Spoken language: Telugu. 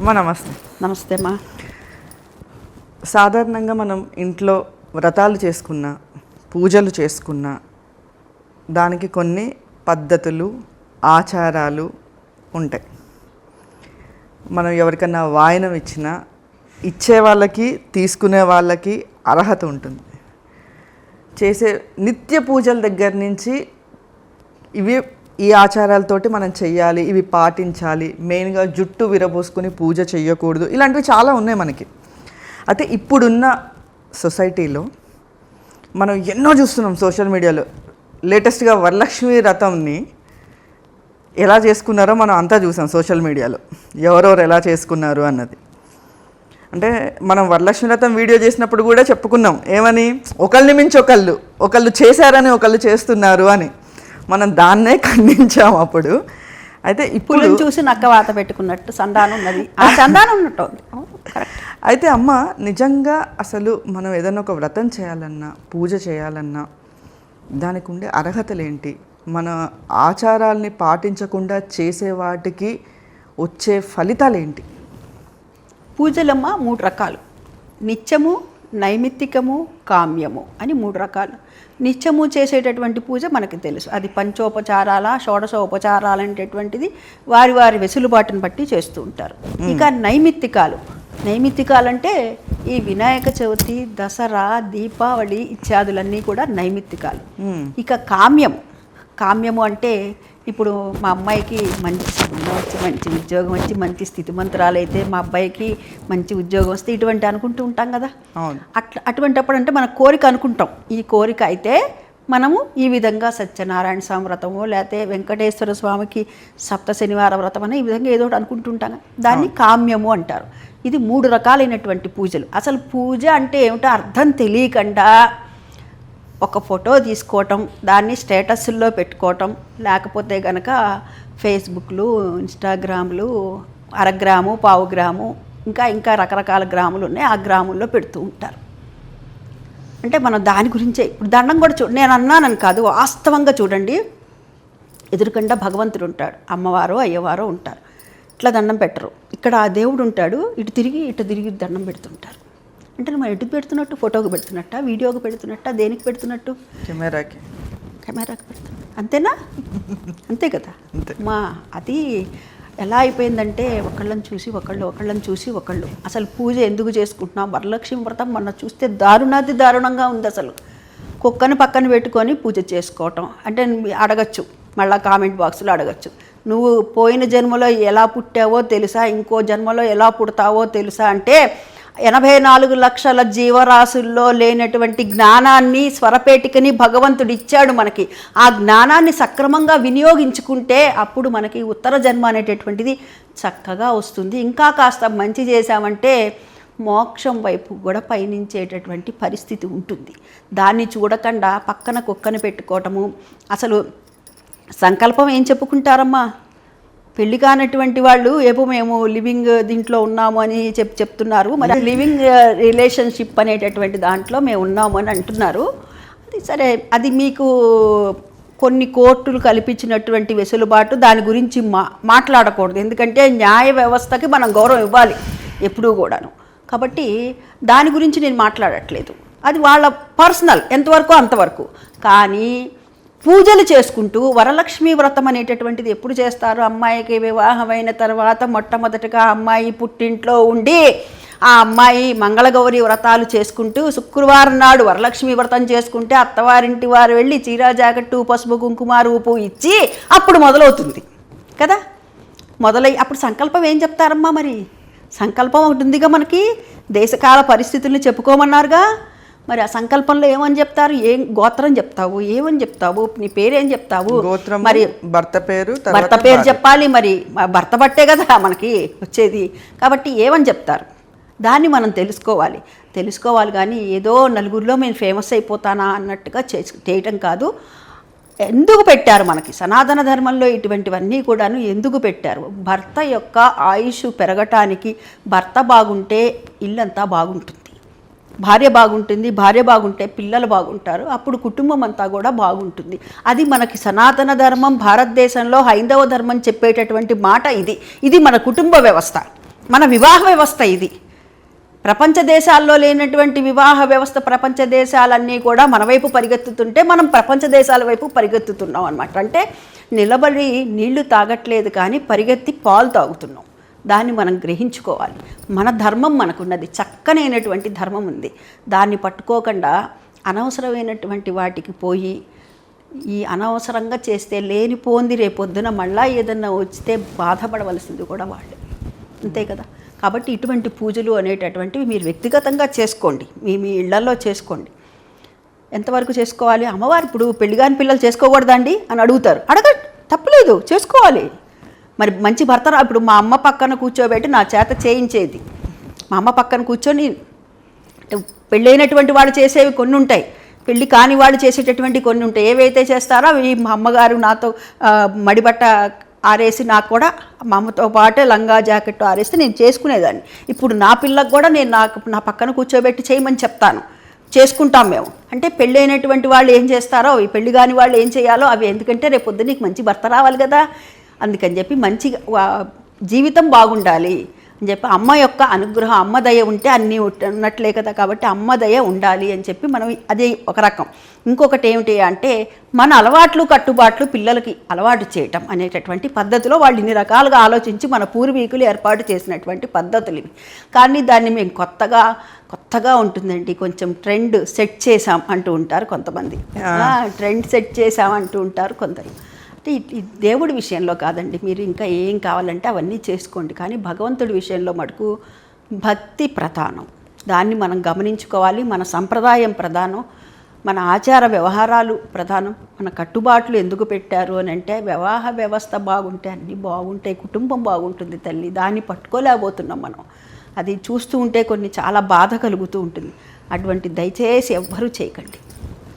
అమ్మా నమస్తే. నమస్తే అమ్మా. సాధారణంగా మనం ఇంట్లో వ్రతాలు చేసుకున్నా పూజలు చేసుకున్నా దానికి కొన్ని పద్ధతులు ఆచారాలు ఉంటాయి. మనం ఎవరికన్నా వాయనం ఇచ్చినా ఇచ్చే వాళ్ళకి తీసుకునే వాళ్ళకి అర్హత ఉంటుంది. చేసే నిత్య పూజల దగ్గర నుంచి ఇవి ఈ ఆచారాలతోటి మనం చెయ్యాలి ఇవి పాటించాలి మెయిన్గా జుట్టు విరబోసుకుని పూజ చేయకూడదు ఇలాంటివి చాలా ఉన్నాయి మనకి. అయితే ఇప్పుడున్న సొసైటీలో మనం ఎన్నో చూస్తున్నాం సోషల్ మీడియాలో. లేటెస్ట్గా వరలక్ష్మి రథంని ఎలా చేసుకున్నారో మనం అంతా చూసాం సోషల్ మీడియాలో. ఎవరెవరు ఎలా చేసుకున్నారు అన్నది. అంటే మనం వరలక్ష్మి రథం వీడియో చేసినప్పుడు కూడా చెప్పుకున్నాం ఏమని? ఒకళ్ళని మించి ఒకళ్ళు ఒకళ్ళు చేశారని ఒకళ్ళు చేస్తున్నారు అని. మనం దాన్నే ఖండించాం అప్పుడు. అయితే ఇప్పుడు చూసి నక్క వాత పెట్టుకున్నట్టు సంధానం ఉన్నది. ఆ సంధానం ఉన్నట్టు ఉంది అవును, కరెక్ట్. అయితే అమ్మ నిజంగా అసలు మనం ఏదైనా ఒక వ్రతం చేయాలన్నా పూజ చేయాలన్నా దానికి ఉండే అర్హతలు ఏంటి మన ఆచారాల్ని పాటించకుండా చేసే వాటికి వచ్చే ఫలితాలు ఏంటి పూజలమ్మ మూడు రకాలు. నిత్యము నైమిత్తికము కామ్యము అని మూడు రకాలు. నిత్యము చేసేటటువంటి పూజ మనకి తెలుసు. అది పంచోపచారాల షోడశోపచారాలు అనేటటువంటిది వారి వారి వెసులుబాటును బట్టి చేస్తూ ఉంటారు. ఇక నైమిత్తికాలు. నైమిత్తికాలంటే ఈ వినాయక చవితి దసరా దీపావళి ఇత్యాదులన్నీ కూడా నైమిత్తికాలు. ఇక కామ్యం కామ్యము అంటే ఇప్పుడు మా అమ్మాయికి మంచి సంబంధం వచ్చి మంచి ఉద్యోగం వచ్చి మంచి స్థితిమంతురాలు అయితే మా అబ్బాయికి మంచి ఉద్యోగం వస్తే ఇటువంటి అనుకుంటూ ఉంటాం కదా. అట్లా అటువంటప్పుడు అంటే మన కోరిక అనుకుంటాం. ఈ కోరిక అయితే మనము ఈ విధంగా సత్యనారాయణ స్వామి వ్రతము లేకపోతే వెంకటేశ్వర స్వామికి సప్త శనివార వ్రతం అని ఈ విధంగా ఏదో ఒకటి అనుకుంటుంటాం. దాన్ని కామ్యము అంటారు. ఇది మూడు రకాలైనటువంటి పూజలు. అసలు పూజ అంటే ఏమిటో అర్థం తెలియకుండా ఒక ఫోటో తీసుకోవటం దాన్ని స్టేటస్ల్లో పెట్టుకోవటం లేకపోతే గనక ఫేస్బుక్లు ఇన్స్టాగ్రాములు అరగ్రాము పావు గ్రాము ఇంకా ఇంకా రకరకాల గ్రాములు ఉన్నాయి ఆ గ్రాముల్లో పెడుతూ ఉంటారు. అంటే మనం దాని గురించే ఇప్పుడు దండం కూడా చూ నేను అన్నానని కాదు వాస్తవంగా చూడండి. ఎదురుకుండా భగవంతుడు ఉంటాడు అమ్మవారు అయ్యవారు ఉంటారు. ఇట్లా దండం పెట్టరు. ఇక్కడ ఆ దేవుడు ఉంటాడు ఇటు తిరిగి ఇటు తిరిగి దండం పెడుతుంటారు. అంటే మనం ఎటు పెడుతున్నట్టు ఫోటోకి పెడుతున్నట్ట వీడియోకి పెడుతున్నట్ట దేనికి పెడుతున్నట్టు? కెమెరాకి. కెమెరాకి పెడుతున్నట్టు అంతేనా? అంతే కదా. మా అది ఎలా అయిపోయిందంటే ఒకళ్ళని చూసి ఒకళ్ళు ఒకళ్ళని చూసి ఒకళ్ళు. అసలు పూజ ఎందుకు చేసుకుంటున్నాం? వరలక్ష్మి వ్రతం మొన్న చూస్తే దారుణాది దారుణంగా ఉంది అసలు. కుక్కని పక్కన పెట్టుకొని పూజ చేసుకోవటం. అంటే అడగచ్చు. మళ్ళీ కామెంట్ బాక్స్లో అడగచ్చు. నువ్వు పోయిన జన్మలో ఎలా పుట్టావో తెలుసా? ఇంకో జన్మలో ఎలా పుడతావో తెలుసా? అంటే ఎనభై నాలుగు లక్షల జీవరాశుల్లో లేనటువంటి జ్ఞానాన్ని స్వరపేటికని భగవంతుడు ఇచ్చాడు మనకి. ఆ జ్ఞానాన్ని సక్రమంగా వినియోగించుకుంటే అప్పుడు మనకి ఉత్తర జన్మ అనేటటువంటిది చక్కగా వస్తుంది. ఇంకా కాస్త మంచి చేశామంటే మోక్షం వైపు కూడా పయనించేటటువంటి పరిస్థితి ఉంటుంది. దాన్ని చూడకుండా పక్కన కుక్కను పెట్టుకోవటము అసలు సంకల్పం ఏం చెప్పుకుంటారమ్మా? పెళ్ళి కానటువంటి వాళ్ళు ఏమో మేము లివింగ్ దీంట్లో ఉన్నాము అని చెప్ చెప్తున్నారు. మరి లివింగ్ రిలేషన్షిప్ అనేటటువంటి దాంట్లో మేము ఉన్నాము అని అంటున్నారు. అది సరే అది మీకు కొన్ని కోర్టులు కల్పించినటువంటి వెసులుబాటు దాని గురించి మా మాట్లాడకూడదు. ఎందుకంటే న్యాయ వ్యవస్థకి మనం గౌరవం ఇవ్వాలి ఎప్పుడూ కూడాను. కాబట్టి దాని గురించి నేను మాట్లాడట్లేదు. అది వాళ్ళ పర్సనల్ ఎంతవరకు అంతవరకు. కానీ పూజలు చేసుకుంటూ వరలక్ష్మి వ్రతం అనేటటువంటిది ఎప్పుడు చేస్తారు? అమ్మాయికి వివాహమైన తర్వాత మొట్టమొదటిగా అమ్మాయి పుట్టింట్లో ఉండి ఆ అమ్మాయి మంగళగౌరి వ్రతాలు చేసుకుంటూ శుక్రవారం నాడు వరలక్ష్మి వ్రతం చేసుకుంటే అత్తవారింటి వారు వెళ్ళి చీరా జాకెట్టు పసుపు కుంకుమ రూపు ఇచ్చి అప్పుడు మొదలవుతుంది. కదా? మొదలై అప్పుడు సంకల్పం ఏం చెప్తారమ్మా మరి? సంకల్పం ఒకటి ఉందిగా మనకి. దేశకాల పరిస్థితుల్ని చెప్పుకోమన్నారుగా. మరి ఆ సంకల్పంలో ఏమని చెప్తారు? ఏం గోత్రం చెప్తావు? ఏమని చెప్తావు? నీ పేరేం చెప్తావు? గోత్రం మరి భర్త పేరు భర్త పేరు. చెప్పాలి మరి. భర్త బట్టే కదా మనకి వచ్చేది. కాబట్టి ఏమని చెప్తారు? దాన్ని మనం తెలుసుకోవాలి. తెలుసుకోవాలి కానీ ఏదో నలుగురిలో నేను ఫేమస్ అయిపోతానా అన్నట్టుగా చే చేయటం కాదు. ఎందుకు పెట్టారు మనకి? సనాతన ధర్మంలో ఇటువంటివన్నీ కూడాను ఎందుకు పెట్టారు? భర్త యొక్క ఆయుష్ పెరగటానికి భర్త బాగుంటే ఇల్లంతా బాగుంటుంది. భార్య బాగుంటుంది భార్య బాగుంటే పిల్లలు బాగుంటారు అప్పుడు కుటుంబం అంతా కూడా బాగుంటుంది. అది మనకి సనాతన ధర్మం భారతదేశంలో హైందవ ధర్మం చెప్పేటటువంటి మాట ఇది. ఇది మన కుటుంబ వ్యవస్థ మన వివాహ వ్యవస్థ ఇది. ప్రపంచ దేశాల్లో లేనటువంటి వివాహ వ్యవస్థ ప్రపంచ దేశాలన్నీ కూడా మన వైపు పరిగెత్తుతుంటే మనం ప్రపంచ దేశాల వైపు పరిగెత్తుతున్నాం అనమాట అంటే నిలబడి నీళ్ళు తాగట్లేదు కానీ పరిగెత్తి పాలు తాగుతున్నాం. దాన్ని మనం గ్రహించుకోవాలి. మన ధర్మం మనకున్నది. చక్కనైనటువంటి ధర్మం ఉంది. దాన్ని పట్టుకోకుండా అనవసరమైనటువంటి వాటికి పోయి ఈ అనవసరంగా చేస్తే లేనిపోంది రేపొద్దున మళ్ళా ఏదన్నా వచ్చితే బాధపడవలసింది కూడా వాళ్ళే. అంతే కదా? కాబట్టి ఇటువంటి పూజలు అనేటటువంటివి మీరు వ్యక్తిగతంగా చేసుకోండి. మీ మీ ఇళ్ళలో చేసుకోండి. ఎంతవరకు చేసుకోవాలి? అమ్మవారు ఇప్పుడు పెళ్ళిగాని పిల్లలు చేసుకోకూడదండి అని అడుగుతారు. అడగ తప్పలేదు. చేసుకోవాలి. మరి మంచి భర్త రా- ఇప్పుడు మా అమ్మ పక్కన కూర్చోబెట్టి నా చేత చేయించేది. మా అమ్మ పక్కన కూర్చొని పెళ్ళైనటువంటి వాళ్ళు చేసేవి కొన్ని ఉంటాయి. పెళ్ళి కాని వాళ్ళు చేసేటటువంటి కొన్ని ఉంటాయి. ఏవైతే చేస్తారో అవి మా అమ్మగారు నాతో మడిబట్ట ఆరేసి నాకు కూడా మా అమ్మతో పాటే లంగా జాకెట్ ఆరేస్తే నేను చేసుకునేదాన్ని. ఇప్పుడు నా పిల్లకు కూడా నేను నాకు నా పక్కన కూర్చోబెట్టి చేయమని చెప్తాను. చేసుకుంటాం మేము. అంటే పెళ్ళైనటువంటి వాళ్ళు ఏం చేస్తారో ఈ పెళ్ళి కాని వాళ్ళు ఏం చేయాలో అవి. ఎందుకంటే రేపు పొద్దున్న నీకు మంచి భర్త రావాలి కదా. అందుకని చెప్పి మంచి వా- జీవితం బాగుండాలి అని చెప్పి అమ్మ యొక్క అనుగ్రహం అమ్మ దయ ఉంటే అన్నీ ఉన్నట్లే కదా కాబట్టి అమ్మ దయ ఉండాలి అని చెప్పి మనం అదే ఒక రకం. ఇంకొకటి ఏమిటి అంటే మన అలవాట్లు కట్టుబాట్లు పిల్లలకి అలవాటు చేయటం అనేటటువంటి పద్ధతిలో వాళ్ళు ఇన్ని రకాలుగా ఆలోచించి మన పూర్వీకులు ఏర్పాటు చేసినటువంటి పద్ధతులు ఇవి. కానీ దాన్ని మేము కొత్తగా కొత్తగా ఉంటుందండి. కొంచెం ట్రెండ్ సెట్ చేసాం అంటూ ఉంటారు కొంతమంది. ట్రెండ్ సెట్ చేసాం అంటూ ఉంటారు కొందరు. అంటే ఈ- దేవుడి విషయంలో కాదండి. మీరు ఇంకా ఏం కావాలంటే అవన్నీ చేసుకోండి. కానీ భగవంతుడి విషయంలో మటుకు భక్తి ప్రధానం. దాన్ని మనం గమనించుకోవాలి. మన సంప్రదాయం ప్రధానం. మన ఆచార వ్యవహారాలు ప్రధానం. మన కట్టుబాట్లు ఎందుకు పెట్టారు అని అంటే వివాహ వ్యవస్థ బాగుంటే అన్నీ బాగుంటాయి. కుటుంబం బాగుంటుంది తల్లి. దాన్ని పట్టుకోలేకపోతున్నాం మనం. అది చూస్తూ ఉంటే కొన్ని చాలా బాధ కలుగుతూ ఉంటుంది. అటువంటి దయచేసి ఎవ్వరూ చేయకండి.